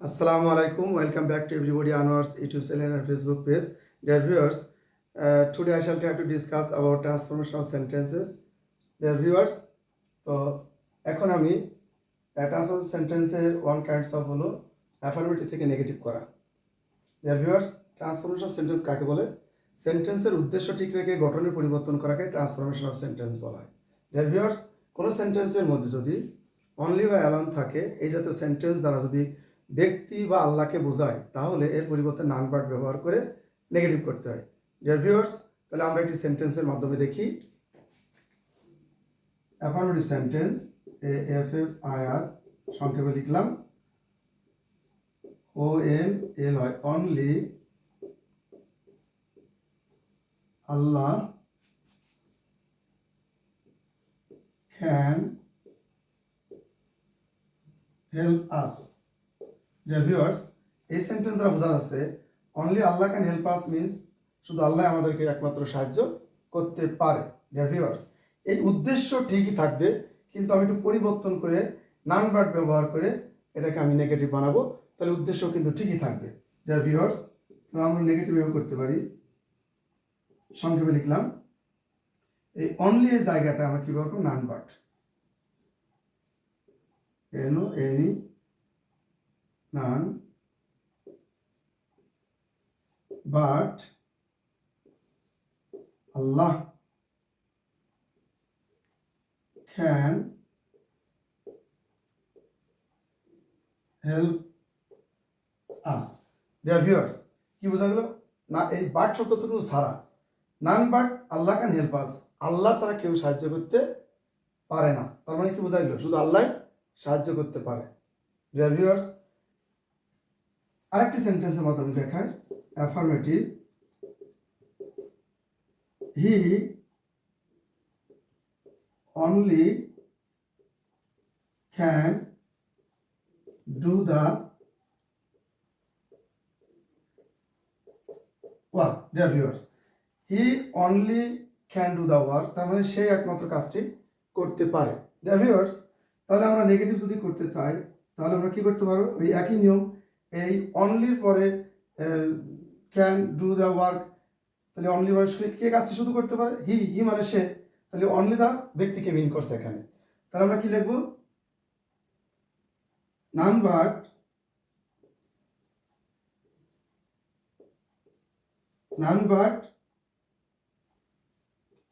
Assalamu আলাইকুম welcome back to everybody Anwar's YouTube channel and Facebook page. Dear viewers, uh, today I shall try to transformation of sentences. Dear viewers, তো এখন আমি transform সেন্টেন্সের one kinds of হলো affirmative থেকে negative করা dear viewers transformation of sentence কাকে বলে সেন্টেন্সের উদ্দেশ্য ঠিক রেখে গঠনের পরিবর্তন করাকে ট্রান্সফরমেশন অফ সেন্টেন্স বলা হয় ডিয়ার ভিউয়ার্স কোনো সেন্টেন্সের মধ্যে যদি অনলি বা অ্যালন থাকে এই জাতীয় সেন্টেন্স দ্বারা যদি ব্যক্তি বা আল্লাহকে বোঝায়, তাহলে এর পরিবর্তে নান বার্ড ব্যবহার করে নেগেটিভ করতে হয়। ডিয়ার ভিউয়ার্স তাহলে আমরা একটি সেন্টেন্সের মাধ্যমে দেখি। Affirmative sentence A F F I R সংক্ষেপে লিখলাম। ও এন এল হয় only Allah can help us যে ভিউয়ার্স এই সেন্টেন্স দ্বারা বোঝা যাচ্ছে only Allah can help us means শুধু আল্লাহ আমাদেরকে একমাত্র সাহায্য করতে পারে। ডিয়ার ভিউয়ার্স এই উদ্দেশ্য ঠিকই থাকবে, কিন্তু আমি একটু পরিবর্তন করে নান বার্ড ব্যবহার করে এটাকে আমি নেগেটিভ বানাবো, তাহলে উদ্দেশ্য কিন্তু ঠিকই থাকবে। ডিয়ার ভিউয়ার্স আমরা নেগেটিভ ব্যবহার করতে পারি। সংক্ষেপে লিখলাম, এই অনলি এই জায়গাটা আমরা কি ব্যবহার করব? None but no any none, but Allah can help us. Dear viewers, কি বোঝা গেল? না, এই বাট শব্দ তো কিন্তু সারা। None, but Allah can help us আল্লাহ ছাড়া কেউ সাহায্য করতে পারে না। তার মানে কি বোঝা গেল? শুধু আল্লাহ সাহায্য করতে পারে। ডিয়ার ভিউয়ার্স আরেকটি সেন্টেন্সের মাধ্যমে দেখায় affirmative he only can do the work. Dear viewers, he only can do the work, তার মানে সে একমাত্র কাজটি করতে পারে। Dear viewers, তাহলে আমরা নেগেটিভ যদি করতে চাই, তাহলে আমরা কি করতে পারব? ওই একই নিয়ম এই অনলির পরে ক্যান ডু দ্য ওয়ার্ক তাহলে অনলি মানে কে কাজটি শুধু করতে পারে? হি হি মানে সে। তাহলে অনলি দ্বারা ব্যক্তিকে মিন করছে এখানে। তাহলে আমরা কি লিখব? None but none but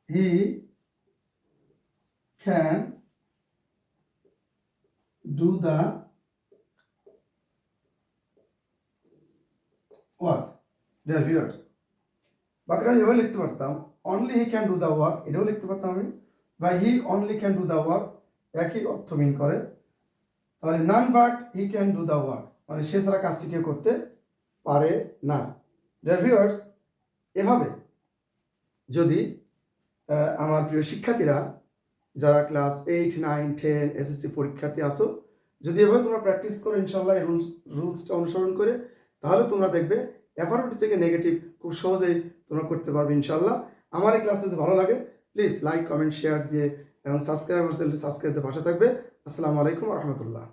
he can do the work dear viewers বাকিটা আমি এভাবে লিখতে পারতাম only he can do the work এটাও লিখতে পারতাম আমি। বা he only can do the work একই অর্থ মিন করে। তাহলে none but he can do the work মানে সে ছাড়া কাজটি কেউ করতে পারে না। ডিয়ার ভিউয়ার্স এভাবে যদি আমার প্রিয় শিক্ষার্থীরা, যারা class eight nine ten SSC পরীক্ষার্থী আসো যদি এভাবে তোমরা প্র্যাকটিস করো ইনশাল্লাহ রুলস রুলসটা অনুসরণ করে তাহলে তোমরা দেখবে অ্যাভারোটি থেকে নেগেটিভ খুব সহজেই তোমরা করতে পারবে ইনশাল্লাহ আমার এই ক্লাস যদি ভালো লাগে প্লিজ লাইক কমেন্ট শেয়ার দিয়ে, এবং সাবস্ক্রাইব সাবস্ক্রাইবদের পাশে থাকবে। আসসালামু আলাইকুম রহমতুল্লাহ।